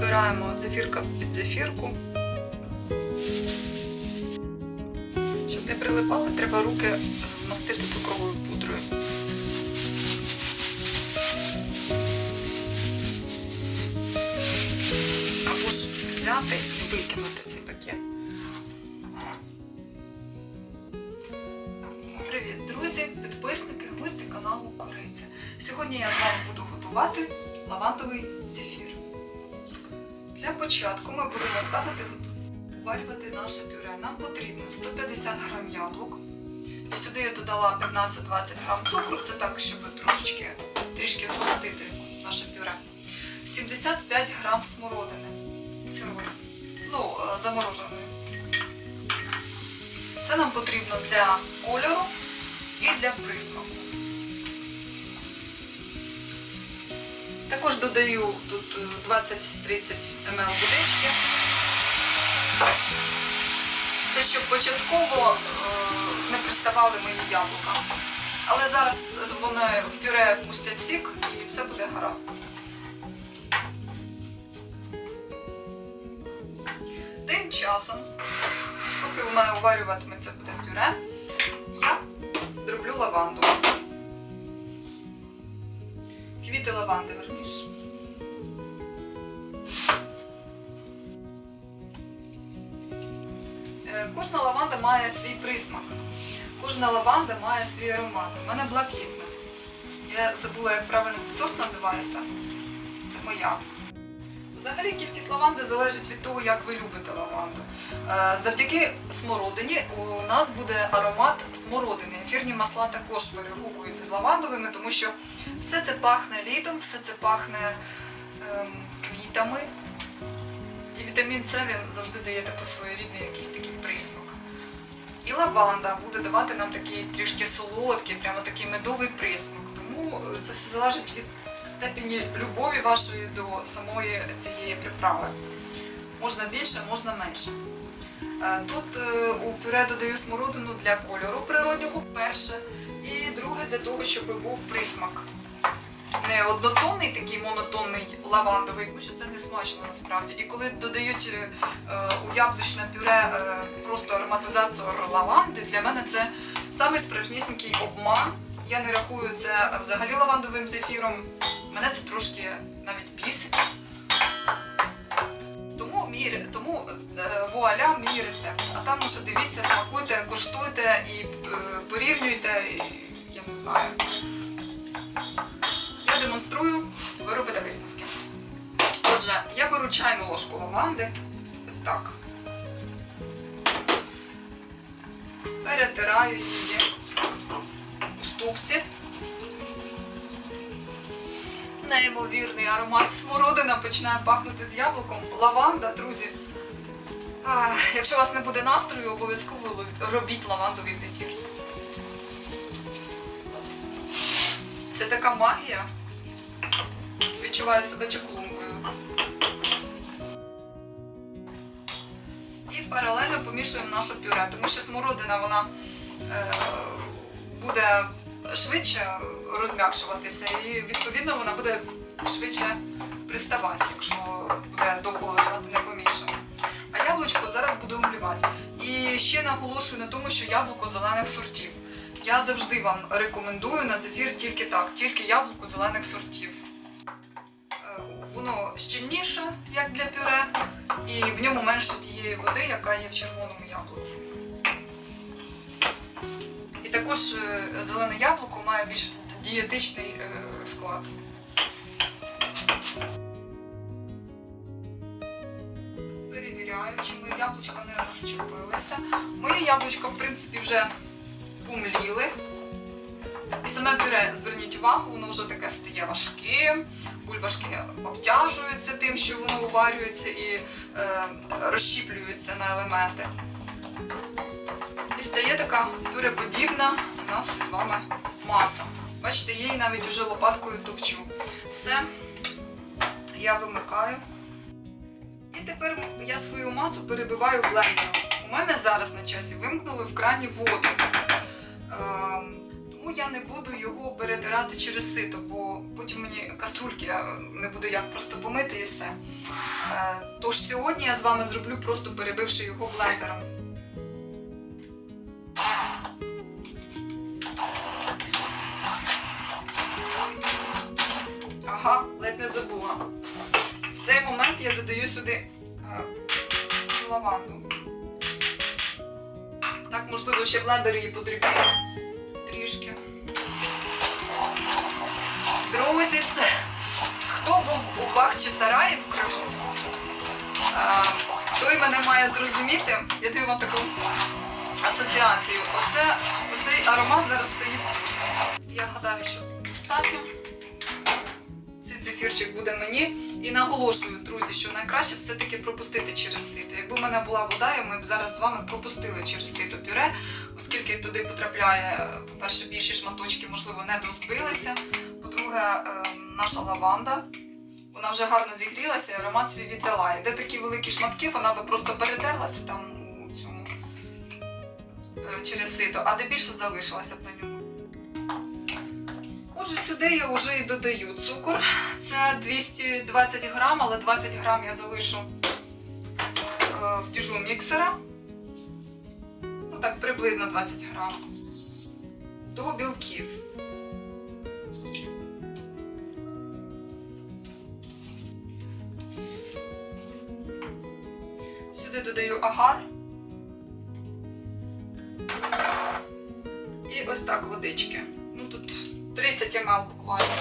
Підбираємо зефірка під зефірку. Щоб не прилипали, треба руки змастити цукровою пудрою. Або ж взяти і викинути цей пакет. Привіт, друзі, підписники, гості каналу Кориця. Сьогодні я з вами буду готувати лавандовий зефір. Для початку ми будемо ставити уварювати наше пюре. Нам потрібно 150 грам яблук. Сюди я додала 15-20 грам цукру, це так, щоб трошечки трішки згустити наше пюре. 75 грам смородини сирої, ну, е, замороженої. Це нам потрібно для кольору і для присмаку. Також додаю тут е, 20-30 мл водички. Це щоб початково е, не приставали мої яблука. Але зараз вони в пюре пустять сік і все буде гаразд. Тим часом, поки у мене уварюватиметься буде пюре, я дроблю лаванду. Лаванди, верніше. Кожна лаванда має свій присмак. Кожна лаванда має свій аромат. У мене блакитна. Я забула, як правильно цей сорт називається. Це моя. Взагалі кількість лаванди залежить від того, як ви любите лаванду. Е, Завдяки смородині у нас буде аромат смородини. Ефірні масла також перегукуються з лавандовими, тому що все це пахне літом, все це пахне ем, квітами. І вітамін С він завжди дає таку своєрідний якийсь такий присмак. І лаванда буде давати нам такий трішки солодкий, прямо такий медовий присмак. Тому е, це все залежить від степені любові вашої до самої цієї приправи. Можна більше, можна менше. Е, Тут е, у пюре додаю смородину для кольору природнього перше, і друге для того, щоб був присмак. Не однотонний, такий монотонний лавандовий, тому що це не смачно насправді. І коли додають е, е, у яблучне пюре е, просто ароматизатор лаванди, для мене це самий справжнісінький обман. Я не рахую це взагалі лавандовим зефіром. Мене це трошки навіть бісить. Тому мій, тому вуаля мій рецепт. А там уже дивіться, смакуйте, коштуйте і порівнюйте. І, я не знаю. Демонструю, ви робите висновки. Отже, я беру чайну ложку лаванди. Ось так. Перетираю її у ступці. Неймовірний аромат смородина починає пахнути з яблуком. Лаванда, друзі. А, якщо у вас не буде настрою, обов'язково робіть лавандовий зефір. Це така магія. Відчуваю себе чаклункою. І паралельно помішуємо наше пюре, тому що смородина вона е, буде швидше розм'якшуватися і відповідно вона буде швидше приставати, якщо буде довго лежати не помішано. А яблучко зараз буду умлювати. І ще наголошую на тому, що яблуко зелених сортів. Я завжди вам рекомендую на зефір тільки так, тільки яблуко зелених сортів. Воно щільніше, як для пюре, і в ньому менше тієї води, яка є в червоному яблуці. І також е, зелене яблуко має більш дієтичний е, склад. Перевіряю, чи мої яблучка не розщепилися. Мої яблучка, в принципі, вже умліли. Саме пюре, зверніть увагу, воно вже таке стає важким. Бульбашки обтяжуються тим, що воно уварюється і е, розщіплюються на елементи. І стає така пюреподібна у нас з вами маса. Бачите, я її навіть уже лопаткою товчу. Все, я вимикаю. І тепер я свою масу перебиваю блендером. У мене зараз на часі вимкнули в крані воду. Ем, Тому я не буду його перетирати через сито, бо потім мені каструльки не буде як просто помити і все. Е, Тож сьогодні я з вами зроблю просто перебивши його блендером. Ага, ледь не забула. В цей момент я додаю сюди е, лаванду. Так, можливо, ще блендер її подрібнив трішки. Друзі, це хто був у Бахчисараї в Криму, той мене має зрозуміти. Я даю вам таку асоціацію. Оце, оцей аромат зараз стоїть. Я гадаю, що достатньо. Цей зефірчик буде мені. І наголошую, друзі, що найкраще все-таки пропустити через сито. Якби в мене була вода, і ми б зараз з вами пропустили через сито пюре, оскільки туди потрапляє, по-перше, більші шматочки, можливо, не дозбилися. По-друге, е, наша лаванда. Вона вже гарно зігрілася і аромат свій віддала. І де такі великі шматки, вона би просто перетерлася там у цьому е, через сито, а де більше залишилася б на ньому. Сюди я вже і додаю цукор. Це 220 грам, але 20 грам я залишу е, в діжу міксера. Ну так, приблизно 20 грам. До білків. Сюди додаю агар. І ось так водички. Ну тут 30 мл буквально.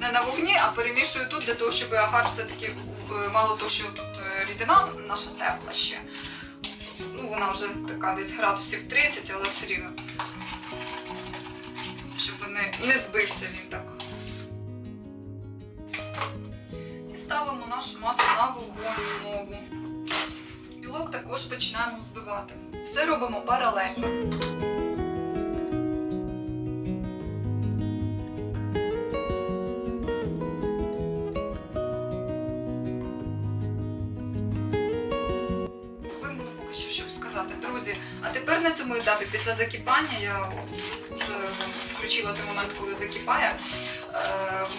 Не на вогні, а перемішую тут для того, щоб агар все-таки е, мало того, що тут е, рідина наша тепла ще. Ну, вона вже така десь градусів 30, але все рівно. Щоб не, не збився він так. І ставимо нашу масу на вогонь знову. Білок також починаємо взбивати. Все робимо паралельно. Вимкну поки що, щоб сказати. Друзі, а тепер на цьому етапі, після закипання, я вже включила той момент, коли закипає.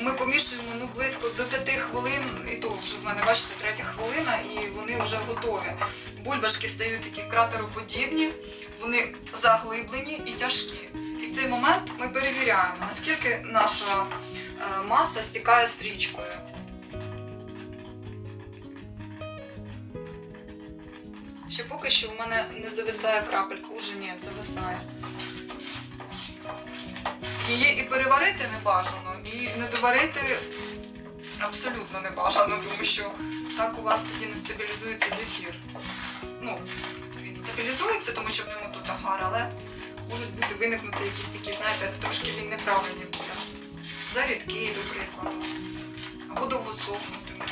Ми помішуємо ну, близько до 5 хвилин, і то вже в мене, бачите, третя хвилина, і вони вже готові. Бульбашки стають такі кратероподібні, вони заглиблені і тяжкі. І в цей момент ми перевіряємо, наскільки наша е, маса стікає стрічкою. Ще поки що в мене не зависає крапелька, уже ні, зависає. Її і переварити не бажано, і не доварити абсолютно не бажано, тому що так у вас тоді не стабілізується зефір. Ну, він стабілізується, тому що в ньому тут агар, але можуть бути виникнути якісь такі, знаєте, трошки він неправильний буде. Зарідкий, до прикладу. Або довго сохнутиме.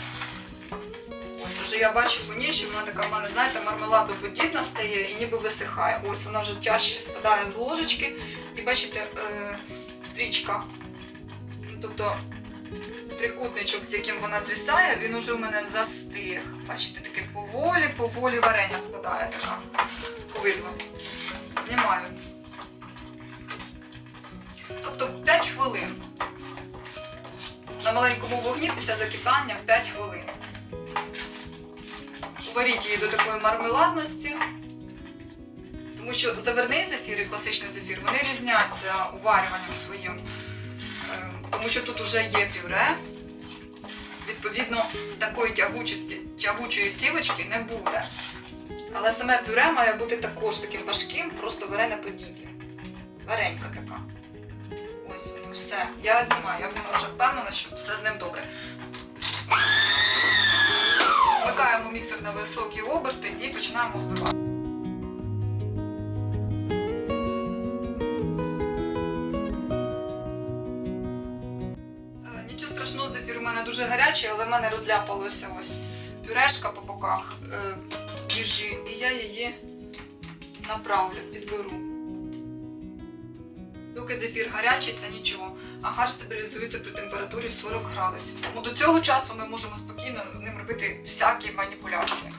Ось уже я бачу по ній, що вона така в мене, знаєте, мармеладоподібна стає і ніби висихає. Ось вона вже тяжче спадає з ложечки. І бачите, е, стрічка. Тобто трикутничок, з яким вона звісає, він уже у мене застиг. Бачите, таке поволі, поволі варення спадає така. Видно. Знімаю. Тобто 5 хвилин. На маленькому вогні після закипання 5 хвилин. Уваріть її до такої мармеладності. Тому що заварний зефір і класичний зефір вони різняться уварюванням своїм. Е, Тому що тут вже є пюре. Відповідно, такої тягучості, тягучої цівочки не буде. Але саме пюре має бути також таким важким, просто варенеподібним. Варенька така. Ось воно все. Я знімаю, я в вже впевнена, що все з ним добре. Вмикаємо міксер на високі оберти і починаємо збивати. Дуже гарячий, але в мене розляпалося ось пюрешка по боках біжі, і я її направлю, підберу. Доки зефір гарячий, це нічого. агар стабілізується при температурі 40 градусів. Тому до цього часу ми можемо спокійно з ним робити всякі маніпуляції.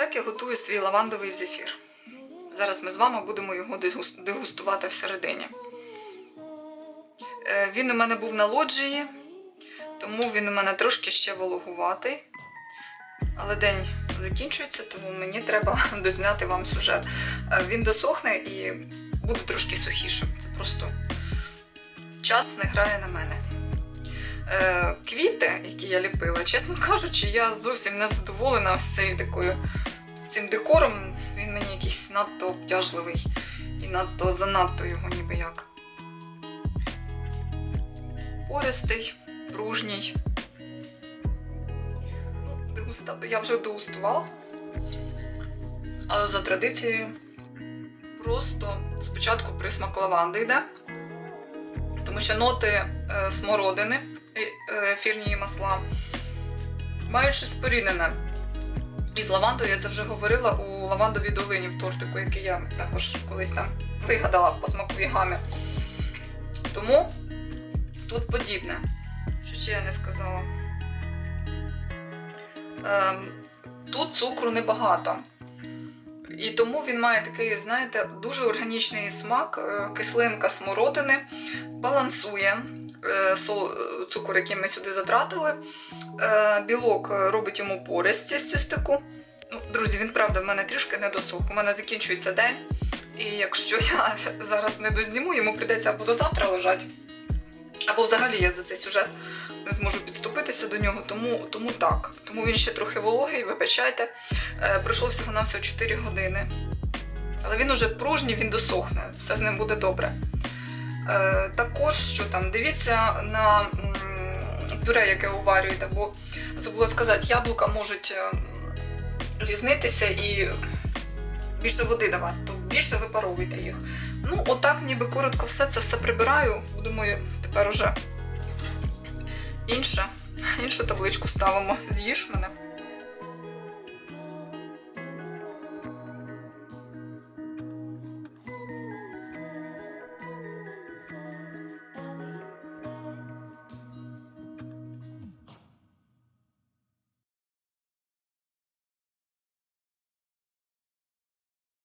Так я готую свій лавандовий зефір. Зараз ми з вами будемо його дегустувати всередині. Е, Він у мене був на лоджії, тому він у мене трошки ще вологуватий. Але день закінчується, тому мені треба дозняти вам сюжет. Е, Він досохне і буде трошки сухішим. Це просто час не грає на мене. Е, квіти, які я ліпила, чесно кажучи, я зовсім не задоволена ось цією такою цим декором. Він мені якийсь надто обтяжливий і надто занадто його ніби як. Пористий, пружній. Ну, дегуста... Я вже дегустувала. Але за традицією просто спочатку присмак лаванди йде, тому що ноти е, смородини, е, ефірні масла мають щось споріднене. І з лавандою я це вже говорила у лавандовій долині в тортику, який я також колись там вигадала по смаковій гамі. Тому тут подібне. Що ще я не сказала? Ем, тут цукру небагато. І тому він має такий, знаєте, дуже органічний смак, е, кислинка смородини, балансує цукор, який ми сюди затратили. Е, Білок е, робить йому пористість ось таку. Ну, друзі, він правда в мене трішки не досох. У мене закінчується день. І якщо я зараз не дозніму, йому прийдеться або до завтра лежати, або взагалі я за цей сюжет не зможу підступитися до нього, тому, тому так. Тому він ще трохи вологий, вибачайте. Е, пройшло всього на всього 4 години. Але він уже пружній, він досохне, все з ним буде добре. Е, також що там, дивіться на пюре, яке уварюєте, бо забула сказати, яблука можуть е, різнитися і більше води давати, то більше випаровуйте їх. Ну, отак, ніби коротко все це все прибираю. Думаю, тепер уже інше, іншу табличку ставимо. З'їж мене.